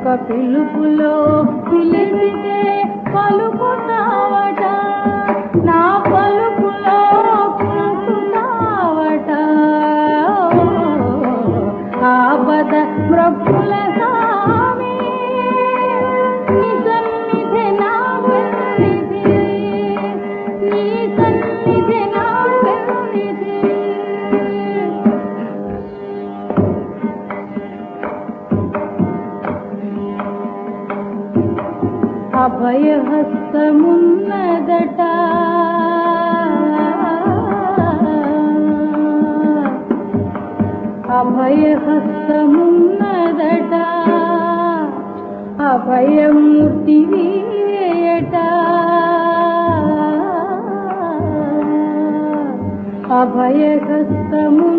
ఒక పిలుపులో పిలిపితే పలుకుతావట. నా పలుకులో పలుకుతావట. ఆపద ప్రభుల సామి నీ సన్నిధి నా పెన్నిధి నీ సన్నిధి అభయహస్తమున్నదట. అభయహస్తమున్నదట. అభయమూర్తి వీయట అభయహస్తము